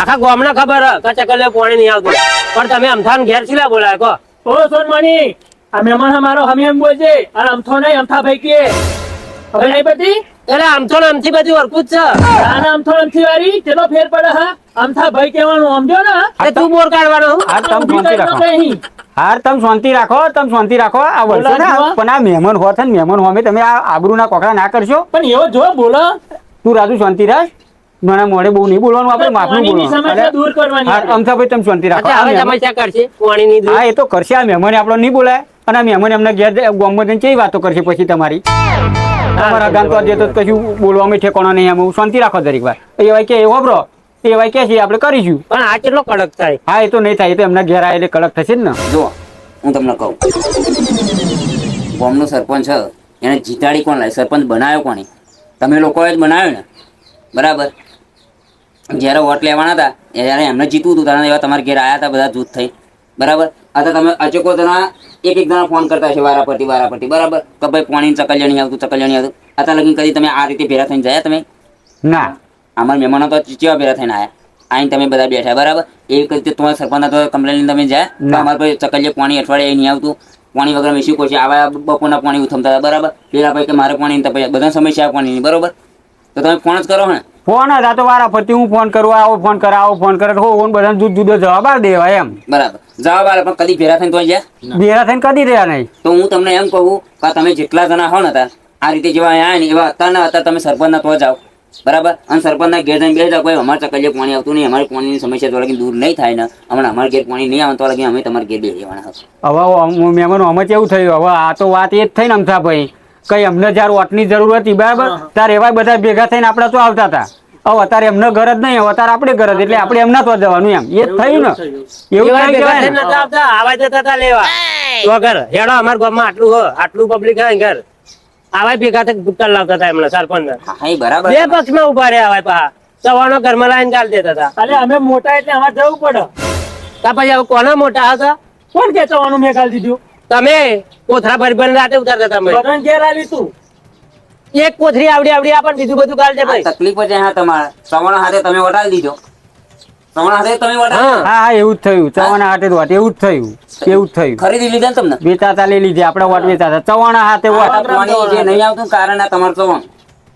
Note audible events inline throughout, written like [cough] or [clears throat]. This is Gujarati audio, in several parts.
આખા ગામને ખબર કે ચકલીઓ પાણી નહીં આવતું. પણ તમે અમથાન ઘેર છીલા બોલાય કો ઓ સોનમણી આ મહેમાન અમારો હમી એમ બોલજે અને અમથો નહીં અમથા ભાઈ કે હવે નહીં બધી એટલે આમથો ને આમથી બધું જ છે. અને અમથો અમથી વાળી તેનો ફેર પડે હા. અમથા ભાઈ કહેવાનું સમજો ને અરે તું બોર કાઢવાનો હું? તમે શાંતિ રાખો. હાર તમે શાંતિ રાખો તમ શાંતિ રાખો. આ વર્ષે ને પણ આ મહેમાન હોત ને મહેમાન હોમે તમે આ આબરૂના કોકરા ના કરશો? પણ એવો જો બોલો. તું રાજુ શાંતિ રાખ. મને મોડે બહુ નહીં બોલવાનું આપણે માફનું બોલવાનું. દૂર કરવાની અમથાભાઈ તમે શાંતિ રાખો. સમસ્યા કરશે? પાણીની હા એ તો કરશે. આ મહેમાને આપણો નહીં બોલાય. અને આ મહેમાન એમને ઘેર ગામમાં જઈને કેવી વાતો કરશે પછી તમારી? તમારા ગામ તો આજે તો કશું બોલવામાં ઠેકોણા નહીં એમ શાંતિ રાખો દરેક વાર એ કે એ વાપરો એ કે છે આપણે કરીશું. પણ આ કેટલો કડક થાય? હા એ તો નહીં થાય એ તો એમના ઘેર આવે એટલે કડક થશે જ ને. જો હું તમને કહું. ગોમનો સરપંચ છે એને જીતાડી કોણ લાય? સરપંચ બનાવ્યો કોણે તમે લોકોએ જ બનાવ્યો ને. બરાબર? જ્યારે વોટ લેવાના હતા જ્યારે એમને જીતવું હતું ત્યારે એવા તમારા ઘેર આવ્યા હતા બધા જૂથ થઈ. બરાબર? અથવા તમે અચોકો જણા એક એક જણા ફોન કરતા છે વારા પરથી બરાબર? કે ભાઈ પાણી ચકલિયા નહીં આવતું ચકલિયા નહીં આવતું. અથવા લગીન કદી તમે આ રીતે ભેરા થઈને જાય તમે? ના. અમારા મહેમાનો તો ચેવા ભેરા થઈને આવ્યા આઈને તમે બધા બેઠા બરાબર? એવી રીતે તમારા સરપંચ તો કમ્પ્લેન લઈને તમે જાય. અમારે ભાઈ ચકલીએ પાણી અઠવાડિયે નહીં આવતું. પાણી વગર મેં શીખો છે આવા બપોરના પાણી ઉથમતા હતા બરાબર? પેલા ભાઈ કે મારે પાણી બધા સમસ્યા પાણીની બરાબર? તો તમે ફોન જ કરો ને ફોન જ આ તો વારા ફરતી હું ફોન કરું આવો ફોન કરે આવો ફોન કરે તો ઓન બધા જુદો જુદો જવાબ આપ દેવા એમ. બરાબર. જવાબ આવે પણ કદી ભેરા થઈને તો જાય ભેરા થઈને કદી રહ્યા નહીં. તો હું તમને એમ કહું કે તમે જેટલા જણા હો ને હતા આ રીતે જેવા આવ્યા ને એવા અત્યારના અત્યારે તમે સરપંચના તો જાઓ બરાબર? અને સરપંચના ઘેર જઈને બેસી જાઓ કોઈ અમારે ચકલીએ પાણી આવતું નહીં અમારી પાણીની સમસ્યા તો લગી દૂર નહીં થાય ને. હમણાં અમારે ઘેર પાણી નહીં આવતો લાગે અમે તમારે ઘેર બેસી જવાના હવે હું મહેમાનો અમે કેવું થયું. હવે આ તો વાત એ જ થઈ ને અમથા ભાઈ. કઈ અમને જ્યારે ઓટની જરૂર હતી બરાબર? ત્યારે એવા બધા ભેગા થઈને આપણે તો આવતા હતા. હવે અત્યારે એમને ઘર જ નહીં અત્યારે આપણે ઘર જ એટલે આપણે એમના તો જવાનું એમ. એ થયું ને. એવું કઈ આવા જતા હતા લેવા. તો ઘર હેડો અમારા ગામમાં આટલું હો આટલું પબ્લિક હોય ઘર. આવા ભેગા થઈ ભૂતકાળ લાવતા હતા એમને સરપંચ બરાબર. બે પક્ષમાં ઊભા રહ્યા આવા પા. સવારનો ઘરમાં લાઈન ચાલ દેતા હતા. અરે અમે મોટા એટલે અમારે જવું પડે. તા પછી હવે કોના મોટા હતા? કોણ કે સવાનું મેં કાલ દીધું? તમે કોથરા ભરી ભરીને રાતે ઉતારતા તમે બધાને ઘેર આવી તું. એક કોથરી આવડી આવડી આપણ બીજું બધું કાલ છે ભાઈ. તકલીફ છે હા તમારે. સવર્ણ હાથે તમે વટાવી દીધો. સવર્ણ હાથે તમે વટાવી હા. હા એવું જ થયું. ચવાણા હાથે જ વાત એવું જ થયું. એવું જ થયું. ખરીદી લીધા તમને? વેચાતા લઈ લીધી આપણે વોટ વેચાતા ચવાણા હાથે વાટ. નહીં આવતું કારણ આ તમારું સવર્ણ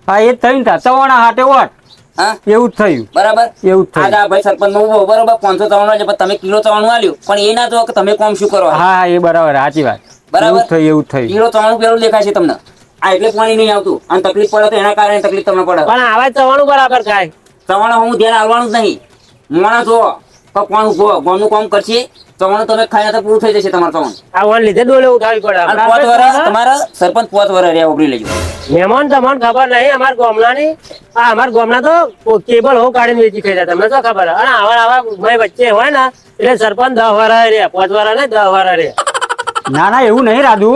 હા એ જ થયું ને તા. ચવાણા હાથે વોટ. હા? એવું જ થયું. બરાબર? એવું જ થયું. આ ભાઈ સરપંચ નો ઊભો બરોબર? પાંચસો ચવાણું છે પણ તમે કિલો ચવાણું આલ્યું. પણ એ ના જો કે તમે કોમ શું કરો હા હા એ બરાબર સાચી વાત. બરાબર. થયું એવું જ થયું. કિલો ચવાણું પેલું દેખાય છે તમને. આ એટલે પાણી નહીં આવતું. અને તકલીફ પડે તો એના કારણે તકલીફ તમને પડે. પણ આવા ચવાનું બરાબર થાય. ચવાણું હું ધ્યાન આવવાનું જ નહીં. મોણા જો તો કોણ ઊભો? ગોમનું કામ કરશે? ચવાણું તમે ખાયા તો પૂરું થઈ જશે તમારું ચવાણું આ વન લીધે ડોલે ઉઠાવી પડે. અને પોત પાંચ તમારા સરપંચ પોત વર્ષ રહ્યા ઉભરી લેજો. મહેમાન તમને ખબર નહીં અમાર ગામડાની આ અમાર ગામના તો કેબલ હો કાઢીને વેચી ખાઈ તમને તો ખબર અને આવા આવા ભાઈ વચ્ચે હોય ને એટલે સરપંચ દસ વાળા રે પોત વાળા ને દહ વાળા રે ના ના એવું નહીં રાજુ.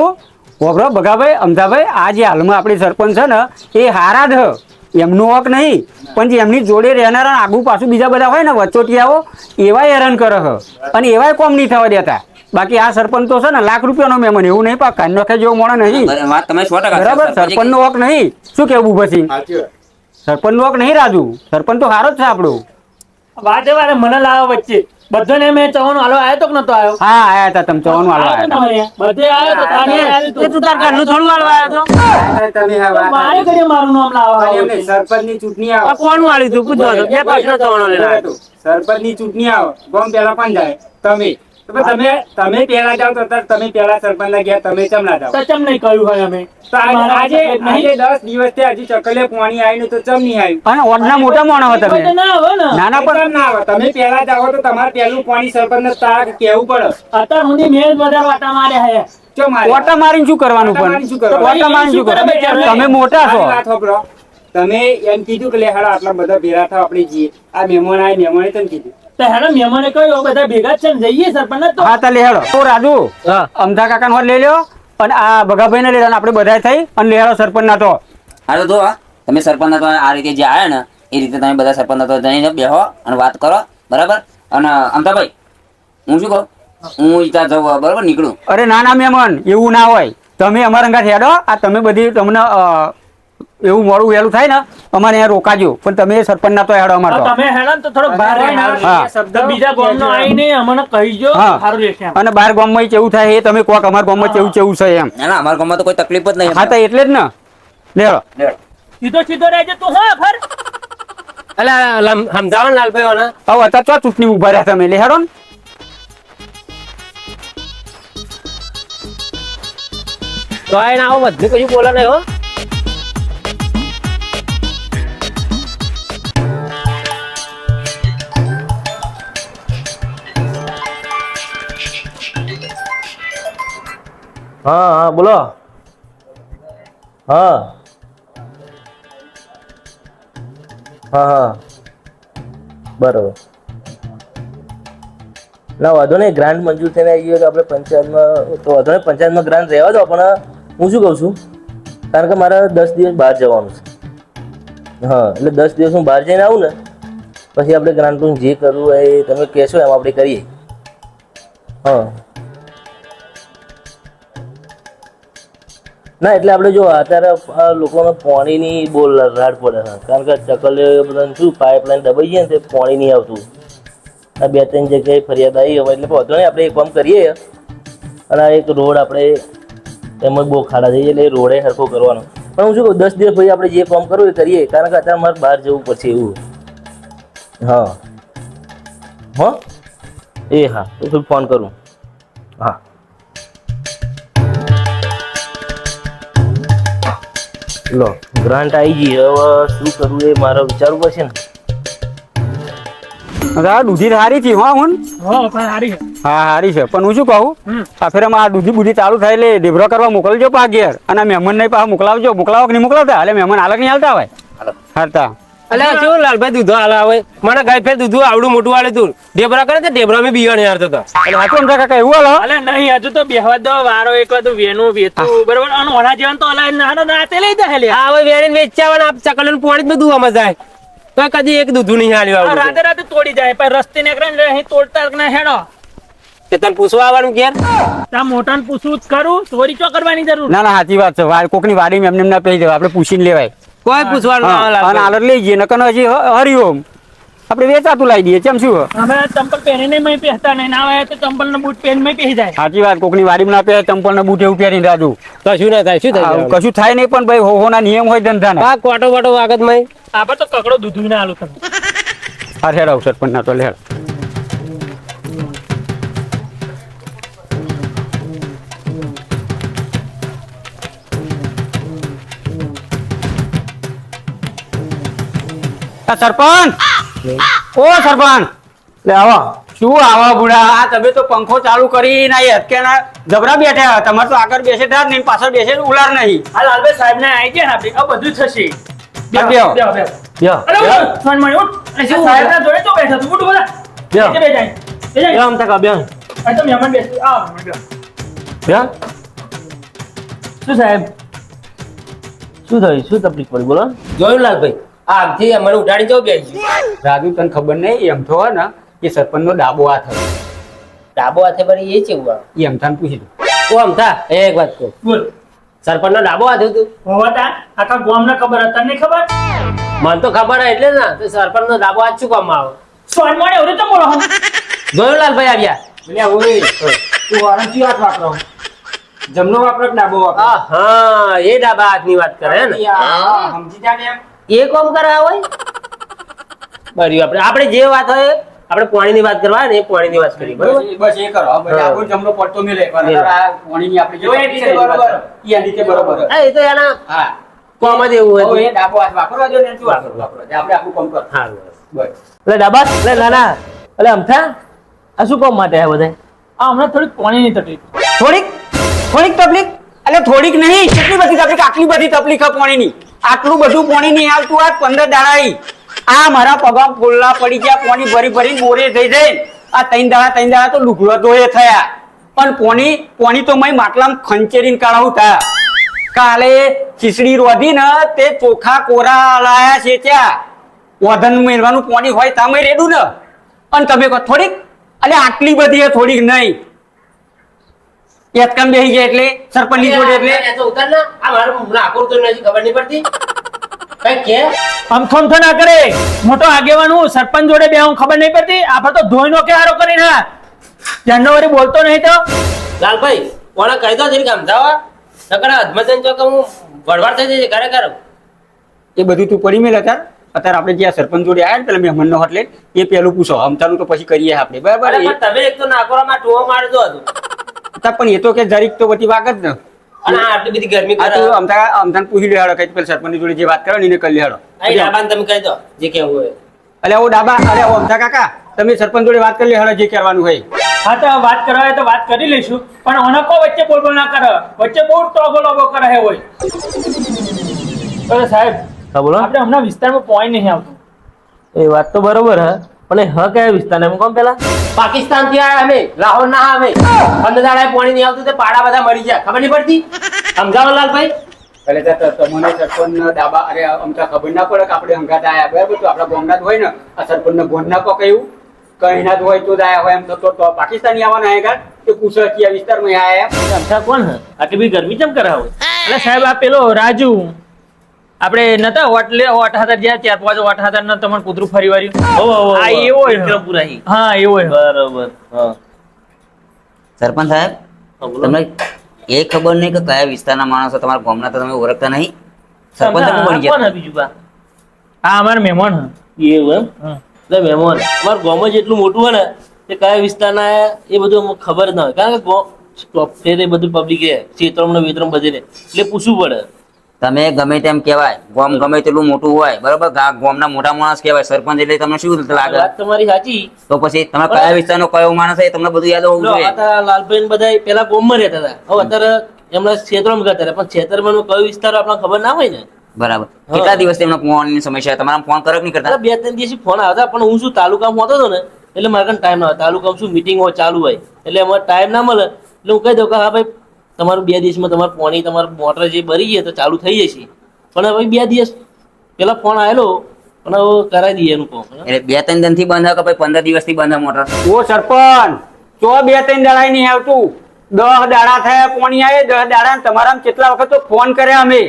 ઓગરો બગાભાઈ અમદાભાઈ આ જે હાલમાં આપણી સરપંચ છે ને એ હારા જ હ. એમનું હક નહીં પણ જે એમની જોડે રહેનારા આગુ પાછું બીજા બધા હોય ને વચોટિયાઓ એવા હેરાન કરે હ અને એવાય કોમ નહીં થવા દેતા. બાકી આ સરપંચ તો છે ને લાખ રૂપિયાનો મહેમાન એવું નહીં પા કાન નખે જેવો મોણો નહીં. બરાબર, સરપંચે નો હક નહીં. શું કેવું પછી? સરપંચ નો હક નહીં રાજુ. સરપંચ તો સારો જ છે આપણું. વાતે વારે મને લાવો વચ્ચે. બધાને મેં ચવાનો આલો આવ્યો તો કે નતો આવ્યો હા આયા હતા તમે ચવાનું આલો આવ્યો આયા બધે આવ્યો તો તારે તો. તું તાર કાનું થોડું આલો આવ્યો તો? તો મારે ઘરે મારું નામ લાવવા સરપંચની ચૂંટણી આવે. કોણ વાળી તું? બે સરપંચની ચૂંટણી આવે. ગોમ પેલા પણ જાય. તમે. તમે તમે પેલા તો તમે પેલા સરપંચ ના ગયા તમે ચમ ના જાઓ? ચમ નહીં કહ્યું હોય અમે? આજે આજે તકલીફ નહીં. આજે દસ દિવસથી હજી ચકલે પાણી આવ્યું તો ચમ નહીં આવ્યું અને ઓડના મોટા મોણા હો તો ના આવે પણ ના આવે તમે પેલા જાઓ તો તમારે પેલું પાણી સરપંચ ને તાર કેવું પડે. અત્યાર સુધી મેં બધા વાટા માર્યા હે. ઓટા મારીને શું કરવાનું પણ ઓટા મારીને શું શું કરવાનું? તમે મોટા છો. વાત સાંભળો. તમે એમ કીધું કે લે હાલો આટલા બધા ભેરા થાવ આપણે જઈએ. આ મહેમાન આય મહેમાને તને કીધું. હેડો મહેમાને કહ્યું બધા ભેગા છે ને જઈએ સરપંચ તો. હા તો લેહડો તો રાજુ અમથા કાકા નો લઈ લ્યો અને આ ભગાભાઈ ને લઈ લો આપણે બધા થઈ અને લેહડો સરપંચ ના તો. હા તો તમે સરપંચ તો આ રીતે જે આવ્યા ને એ રીતે તમે બધા સરપંચ તો જઈને બેહો અને વાત કરો બરાબર? અને અમતાભાઈ હું શું કહું? હું ઈચ્છા જવું બરાબર? નીકળું. અરે ના ના મહેમાન એવું ના હોય. તમે અમારા અંગાત હેડો. આ તમે બધી તમને એવું મોડું વહેલું થાય ને અમારે અહીંયા રોકાજો. પણ તમે સરપંચ ના તો હેડો અમારે તો તો. તમે હેડો તો થોડો બહાર. તો બીજા ગામનો આવીને અમને કહીજો સારું રહેશે. અને બાર ગામમાં કેવું થાય એ તમે કોક અમારા ગામમાં કેવું કેવું છે એમ. ના ના અમારા ગામમાં તો કોઈ તકલીફ જ નહીં હા તો એટલે જ ને. લેડો. સીધો સીધો રહેજે તું હા ફર અલા સમજાવો લાલભાઈ ઓના હવે અત્યારે ચો ચૂંટણી ઊભા રહ્યા તમે. લે હેડો ને. તો આવો બધું કયું બોલા નહીં હો. હા હા, બોલો. હા. હા હા. બરોબર. ના, વાંધો નહીં. ગ્રાન્ટ મંજૂર થઈને આવી ગયો તો આપણે પંચાયતમાં, તો વાંધો નહીં, પંચાયતમાં ગ્રાન્ટ રહેવા દો, પણ હું શું કહું છું? કારણ કે મારે દસ દિવસ બહાર જવાનું છે. હા, એટલે દસ દિવસ હું બહાર જઈને આવું ને, પછી આપણે ગ્રાન્ટનું જે કરવું હોય એ તમે કહેશો, એમ આપણે કરીએ. હા. ના, એટલે આપણે જો અત્યારે લોકોને પાણીની બહુ રાડ પડે છે. કારણ કે ચકલીઓ બધાને શું પાઇપલાઇન દબાઈ જાય ને તે પાણી નહીં આવતું. આ બે ત્રણ જગ્યાએ ફરિયાદ આવી હવે એટલે વાંધો નહીં, આપણે એક કામ કરીએ. અને એક રોડ આપણે એમાં બહુ ખાડા થઈ એટલે રોડે સરખો કરવાનો. પણ હું શું કહું, દસ દિવસ પછી આપણે જે કામ કરવું એ કરીએ. કારણ કે અત્યારે મારે બહાર જવું પડશે એવું. હા. હા? એ હા, તો ફોન કરું. હા. લો ગ્રાન્ટ આવી ગઈ. હવે શું કરવું એ મારે વિચારવું પડશે ને. આ દૂધી સારી થી હા હું? હો પણ સારી છે. હા સારી છે. પણ હું શું કહું? આ ફેરમાં આ દૂધી બુધી ચાલુ થાય એટલે ઢેબરો કરવા મોકલજો પા ઘેર. અને મહેમાન નહીં પા મોકલાવજો. મોકલાવો કે નહીં મોકલાવતા? એટલે મહેમાન હાલક નહીં હાલતા હોય? હાલતા. અલ્યા શું લાલભાઈ દૂધો હાલ આવે? મને ગાય ફેર દૂધું આવડું મોટું વાળે તું. ઢેબરા કરે છે ઢેબરા મેં બિયાણ હારતો હતો એટલે હાચું સમજા કાકા એવું હાલો? અલે નહીં હજુ તો બેહવા દો વારો એક વાર તો વેનું વેતું બરોબર? અને ઓના જેવાનું તો અલે ના ના તે લઈ જાય લે આ હવે વેરીને વેચાવાના આપ ચકલન પાણી જ બધું આમાં જાય. તો કદી એક દૂધું નહીં હાલ્યું આ આવડું રાતે રાતે તોડી જાય પણ રસ્તે નીકળે ને અહીં તોડતા ને ના હેડો. તે તને પૂછવા આવવાનું ઘેર? ત્યાં મોટાને પૂછવું જ કરું. ચોરી ચો કરવાની જરૂર? ના ના સાચી વાત છે. કોકની વાડીમાં એમને એમ ના પહેરી દેવા આપણે પૂછીને લેવાય. કોઈ પૂછવાનું ના લાગે. અને આલર લઈ જઈએ નકર હજી હરિઓમ આપણે વેચાતું લાવી દઈએ કેમ શું અમે ચંપલ પહેરીને મય પહેરતા નહીં ના આવે તો ચંપલ ને બૂટ પહેરીને મય પહેરી જાય. સાચી વાત કોકની વાડીમાં ના પહેરે ચંપલ ને બૂટ એવું પહેરીને રાજુ. કશું ના થાય શું થાય કશું થાય નહીં પણ ભાઈ હોના નિયમ હોય ધંધાના. આ કોટો વાટો વાગત મય? આપણે તો કકડો દૂધ ના આલું તમે. હા હેડ અવસર પણ ના તો લેડ. સરપંચ! ઓ સરપંચ! લે આવો. શું આવા બુડા? આ તમે તો પંખો ચાલુ કરી ના હટકેના જબરા બેઠા તમારે તો આગળ બેસે જ નહીં પાછળ બેસે ઉલાર નહીં. હા લાલભાઈ સાહેબ ને આવી ગયા ને આપડી આ બધું થશે. અરે ઉઠ, ઉઠ. શું સાહેબ ના જોડે તો બેઠા તું? ઉઠ બોલા બેહો. નીચે જાય. બેસી જાય. આમ તક બેન આ તો મહેમાન બેસી. આવો, મહેમાન શું સાહેબ? શું થયું? શું તકલીફ પડી? બોલો. જોયું લાલભાઈ? આમથી મને ઉઠાડી જાવ બેસી રાજુ તને ખબર નહીં એમ તો ને એ સરપંચ નો ડાબો હાથ. હતો ડાબો હાથે પડી એ ચેવું આવે? એમ થાને પૂછી દઉં. ઓ અમથા એક વાત કહું. બોલ. સરપંચ નો ડાબો હાથ હતું. હોવાતા આખા ગામને ખબર હતા તને ખબર? મને તો ખબર હે એટલે ને તો સરપંચ નો ડાબો હાથ શું કામ આવે? સોન મોડે ઓરે તો બોલો જોયો લાલભાઈ આવ્યા? એટલે ઓરે તું વારંટી હાથ વાપરો. જમનો વાપરો ડાબો વાપરો? હા હા એ ડાબા હાથની વાત કરે ને. આ સમજી જા ને એમ એ કોમ કરે હોય? બરી આપણે આપણે જે વાત હોય આપણે પાણીની વાત કરવા ને એ પાણીની વાત કરી બરોબર? બસ એ કરો. હા. ડાબો પડતો મેલે. પાણીની આપણી જે એ રીતે છે એ બરોબર. ઈ રીતે બરોબર. હા એ તો એના હા. કોમ જ એવું હોય એ ડાબો હાથ વાપરવા જો ને શું વાપરવા આપણે આપણું કોમ કર. હા બસ. એટલે ડાબા એટલે નાના. એટલે અમથા આ શું કોમ માટે આ બધા? આ હમણાં થોડીક પાણીની તકલીફ. થોડીક? થોડીક તકલીફ? એટલે થોડીક નહીં કેટલી બધી તકલીફ? આટલી બધી તકલીફ પાણીની. આટલું બધું પાણી નહીં આવતું આ પંદર દાડાઈ. આ મારા પગા ફોલ્લા પડી ગયા, પાણી ભરી ભરી બોરે થઈ જાય આ ત્રણ દાડા ત્રણ દાડા તો લુઘડો ધોયે થયા. પણ પોણી પોણી તો મય માટલામાં ખંચેરીને કાઢાવું થયા કાલે ખીચડી રોધી ને તે ચોખા કોરા લાયા છે ત્યાં. વધન મેળવાનું પોણી હોય તમે રેડું ને. અને તમે કહો થોડીક? એટલે આટલી બધી થોડીક નહીં. એકદમ બેસી ગયા એટલે સરપંચની જોડે એટલે. એ તો ઉતાર ના. આ મારું નાખું તો નથી ખબર નહીં પડતી. કઈ કે? અમથો અમથો ના કરે. મોટો આગેવાન હું સરપંચ જોડે બે હું ખબર નહીં પડતી. આપણે તો ધોઈ નો કે હારો કરીને હા. જાન્યુઆરી બોલતો નહીં તો. લાલભાઈ કોણે કહી દો જરીક સમજાવો. નકર અધમતન ચોક હું વડવાડ થઈ જશે ખરેખર એ બધું તું પડી મેલ અત્યારે. અત્યારે આપણે જે સરપંચ જોડે આવ્યા ને પેલા મહેમાનનો હોટલે એ પેલું પૂછો. અમતાનું તો પછી કરીએ આપણે. બરાબર એ- તમે એક તો નાકોરામાં ટોવા મારતો હતો અત્યારે પણ એ તો કે જરીક તો બધી વાગ જ ને. અને આટલી બધી ગરમી કરે તો અમતા અમતા પૂછી લેહાડો કઈ પેલા સરપંચ જોડે જે વાત કરો ને એને કરી લેહાડો આ ડાબાને તમે કહી દો જે કેવું હોય. અલે ઓ ડાબા અરે ઓ અમતા કાકા તમે સરપંચ જોડે વાત કરી લેહાડો જે કરવાનું હોય. હા તો વાત કરવા હોય તો વાત કરી લઈશું પણ અનકો વચ્ચે બોલ બોલ ના કરે. વચ્ચે બહુ ટોગો લોગો કરે હે હોય અરે સાહેબ હા બોલો. આપણે હમણાં વિસ્તારમાં પોઈન્ટ નહીં આવતું. એ વાત તો બરોબર હે. પણ હ કયા વિસ્તાર એમ કોમ પેલા? પાકિસ્તાનથી આયા અમે લાહોર ના અમે. પંદર દાડા પાણી નહીં આવતું તે પાડા બધા મરી જાય ખબર નહીં પડતી? સમજાવો લાલભાઈ? એટલે તો તમને સરપંચ ડાબા અરે અમતા ખબર ના પડે કે આપણે હંગાત આયા. બરાબર તો આપણા ગામના હોય ને. આ સરપંચ ગોન ના પકાયું કઈ ના હોય તો જ આયા હોય એમ તો તો- પાકિસ્તાની આવવાના આયા તો કે આ વિસ્તારમાં આયા અમતા કોણ હે? આટલી બી ગરમી કેમ કરાવો? એટલે સાહેબ આ પેલો રાજુ. આપણે નતા હોટલે હોટ હતા જ્યાં ચાર પાંચ હોટ હતા ને તમને કૂતરું ફરી વાર્યું. આ એવો વિક્રમપુરાહી હા. એવો બરાબર હા. સરપંચ સાહેબ તમને એ ખબર નહીં કે કયા વિસ્તારના માણસો તમારા ગામના તો તમે ઓળખતા નહીં? સરપંચ તમે બની કોણ ગયા બીજું બા? આ અમાર મહેમાન હે. એવું એમ? એટલે મહેમાન. અમાર ગામ જ એટલું મોટું હોય ને કે કયા વિસ્તારના એ બધું અમને ખબર ના હોય. કારણ કે ગામ ફેરે બધું પબ્લિક રહે ચેતરમ ને વેતરમ બધે રહે એટલે પૂછવું પડે. તમે ગમે તેમ કહેવાય ગોમ ગમે તેટલું મોટું હોય બરોબર? ગોમના મોટા માણસ કહેવાય સરપંચ એટલે તમને શું લાગે? વાત તમારી સાચી. તો પછી તમે કયા વિસ્તારનો કયો માણસ છે તમને બધું યાદ હોવું જોઈએ. લાલભાઈ બધા પેલા ગોમમાં રહેતા હતા. હવે અત્યારે એમના ક્ષેત્રમાં હતા. પણ ક્ષેત્રમાં કયો વિસ્તાર આપણને ખબર ના હોય ને? બરાબર. કેટલા દિવસ એમનો ફોનની સમસ્યા તમારા ફોન કરે નહીં કરતા. બે ત્રણ દિવસ ફોન આવતા પણ હું શું તાલુકામાં હોતો હતો ને? એટલે મારે ટાઈમ ના હોય. તાલુકા શું મિટિંગ હોય ચાલુ હોય. એટલે અમારે ટાઈમ ના મળે. એટલે હું કહી દઉં કે હા ભાઈ તમારું બે દિવસમાં તમારું પાણી તમારું મોટર જે ભરી જાય તો ચાલુ થઈ જશે. પણ હવે બે દિવસ પેલા ફોન આવેલો પણ હવે કરાવી દઈએ એનું કામ એટલે બે ત્રણ દિનથી બંધ કે પછી પંદર દિવસથી બંધ મોટર? ઓ સરપંચ ચો બે ત્રણ દાડા નહીં આવતું. દસ દાડા થયા પાણી આવે દસ દાડા તમારા કેટલા વખત તો ફોન કર્યા અમે.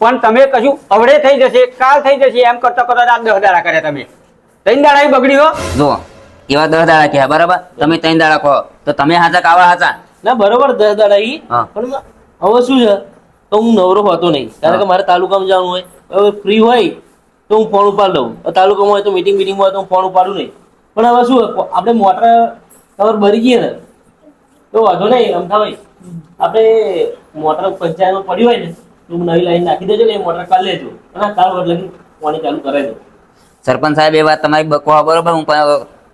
પણ તમે કશું અવડે થઈ જશે કાલ થઈ જશે એમ કરતા કરતા દસ દાડા કર્યા તમે. ત્રણ દાડા બગડી હો જો એવા દસ દાડા કહેવાય બરાબર? તમે ત્રણ દાડા કહો તો તમે હાચા કાવા હાચા? ના બરોબર દસ દાડા ઈ પણ હવે શું છે? તો હું નવરો હોતો નહીં. કારણ કે મારે તાલુકામાં જવાનું હોય હવે ફ્રી હોય તો હું ફોન ઉપાડ લઉં. તાલુકામાં હોય તો મીટિંગ મીટિંગ હોય તો હું ફોન ઉપાડું નહીં. પણ હવે શું આપણે મોટર ખબર ભરી ગઈએ ને તો વાંધો નહીં અમથાભાઈ આપણે મોટર પંચાયતમાં પડ્યું હોય ને તો નવી લાઈન નાખી દેજો ને એ મોટર કાઢી લેજો. અને કાલ વડે લગી પાણી ચાલુ કરાવી દો. સરપંચ સાહેબ એ વાત તમારી બકવા બરોબર હું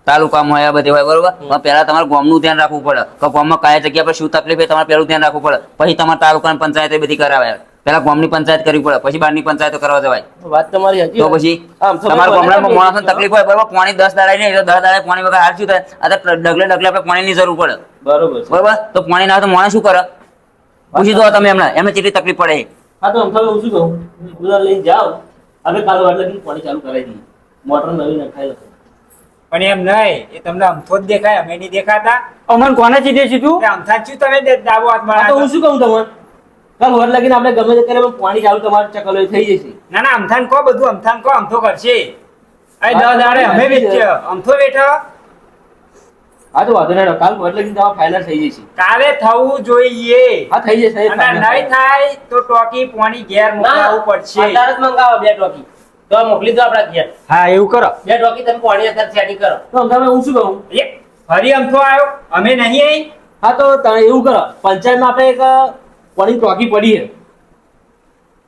તાલુકામાં હોય આ બધી હોય બરોબર? પહેલા તમારે ગામનું ધ્યાન રાખવું પડે. કે ગામમાં કયા જગ્યા પર શું તકલીફ તમારે પહેલું ધ્યાન રાખવું પડે. પછી તમારે તાલુકાની પંચાયત બધી કરાવે. પેલા ગામની પંચાયત કરવી પડે પછી બહારની પંચાયતો કરવા જવાય. વાત તમારી તો પછી તમારા ગામડામાં બને તકલીફ હોય બરોબર? પાણી દસ દાડા નહીં દસ દાડા પાણી વગર હાર શું થાય? આ ડગલે ડગલે આપણે પાણીની જરૂર પડે. બરોબર બરોબર? તો પાણી ના તો માણસ શું કરે? પૂછી દો તમે એમને. એમને કેટલી તકલીફ પડે હા તો હું શું કહું. બધા લઈને જાઓ. આપણે કાલ લગી પાણી ચાલુ કરાવી દઈએ. મોટર નવી નખાઈ પણ એમ નહીં એ તમને અમથો જ દેખાય અમે નહીં દેખાતા. અમન કોને ચીધે સીધું અમથા જ તમે ડાબો હાથ મારા તો હું શું કહું તમને? કાલ વર લાગીને આપણે ગમે તે કરીએ પાણી ચાલુ તમારે ચકલો થઈ જશે. ના ના અમથાન કો બધું અમથાન કો અમથો કરશે. અરે દસ દાડે અમે વેચ્યો. અમથો બેઠો હા તો વાંધો નહીં કાલ વર લાગીને તમારે ફાઇનલ થઈ જશે. કાલે થવું જોઈએ. હા થઈ જશે અને નહીં થાય. તો ટોકી પાણી ઘેર મોકલાવવું પડશે. અદાલત મંગાવો બે ટોકી. તો મોકલી દો આપણા ઘેર. હા એવું કરો. બે ડોકી તમે કોણી અત્યારે સેટિંગ કરો. તો તમે હું શું કહું? એ, ફરી અમથો આવ્યો અમે નહીં આવી હા તો તમે એવું કરો. પંચાયતમાં આપણે એક કોણી ટોકી પડી છે.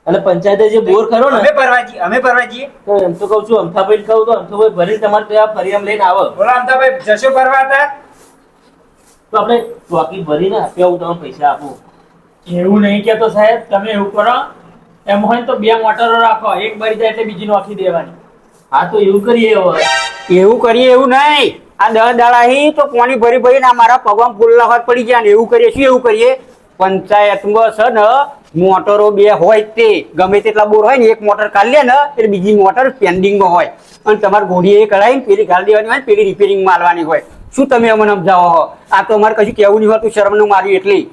અને પંચાયતે જે બોર ખરો ને અમે પરવા જઈએ અમે પરવા જઈએ. તો એમ તો કહું છું અમથાભાઈ કહું તો અમથાભાઈ ભરી તમારે ત્યાં ફરી એમ લઈને આવો. બોલો અમથાભાઈ જશો ભરવા હતા તો આપણે ટોકી ભરીને આપ્યા હું તમને પૈસા આપું. એવું નહીં કેતો સાહેબ તમે એવું કરો. એમ હોય તો બે મોટરો રાખો, એક ભરી જાય એટલે બીજી નોખી દેવાની. હા, તો એવું કરીએ એવું કરીએ એવું નહીં. આ દસ દાડા હી તો પાણી ભરી ભરીને મારા પગમાં ફૂલના હાથ પડી ગયા ને એવું કરીએ, શું એવું કરીએ? પંચાયતમાં છે ને, મોટરો બે હોય તે, ગમે તેટલા બોર હોય ને, એક મોટર કાઢી લે ને, એટલે બીજી મોટર પેન્ડિંગમાં હોય. અને તમારે ઘોડીએ એ કઢાવીને પેલી ગાળી દેવાની હોય પેલી રિપેરિંગ મારવાની હોય. શું તમે અમને સમજાવો હો? આ તો અમારે કશું કહેવું નહીં હોતું શરમનું માર્યું એટલી.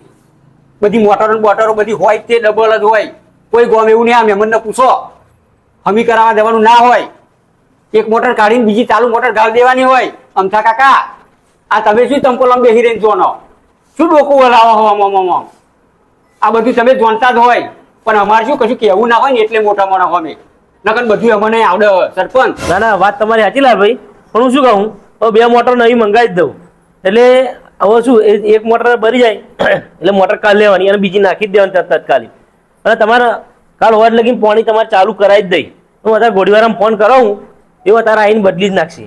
બધી મોટરો બોટરો બધી હોય તે ડબલ જ હોય. કોઈ ગોમ એવું નહીં આ મહેમાનને પૂછો. હમી કરાવવા દેવાનું ના હોય. એક મોટર કાઢીને બીજી ચાલુ મોટર ગાળ દેવાની હોય. અમથા કાકા, આ તમે શું તમકો લંબે હિરેન જોનો? શું ડોકું વલાવો હો આમ આમ? આ બધું તમે જાણતા જ હોય. પણ અમારે શું કશું કહેવું ના હોય ને એટલે મોટા મોટા અમે. નકર બધું અમને આવડે સરપંચ. ના ના, વાત તમારી સાચી લાલભાઈ પણ હું શું કહું? હવે બે મોટર નવી મંગાવી જ દઉં. એટલે હવે શું એક મોટર ભરી જાય. [clears throat] એટલે મોટર કાઢી લેવાની અને બીજી નાખી જ દેવાની તરત તાત્કાલિક. અને તમારે કાલ હોવાજ લગીને પાણી તમારે ચાલુ કરાવી જ દઈ. હું અત્યારે ઘોડીવાળામાં ફોન કરાવું એવું અત્યારે આવીને બદલી જ નાખશે.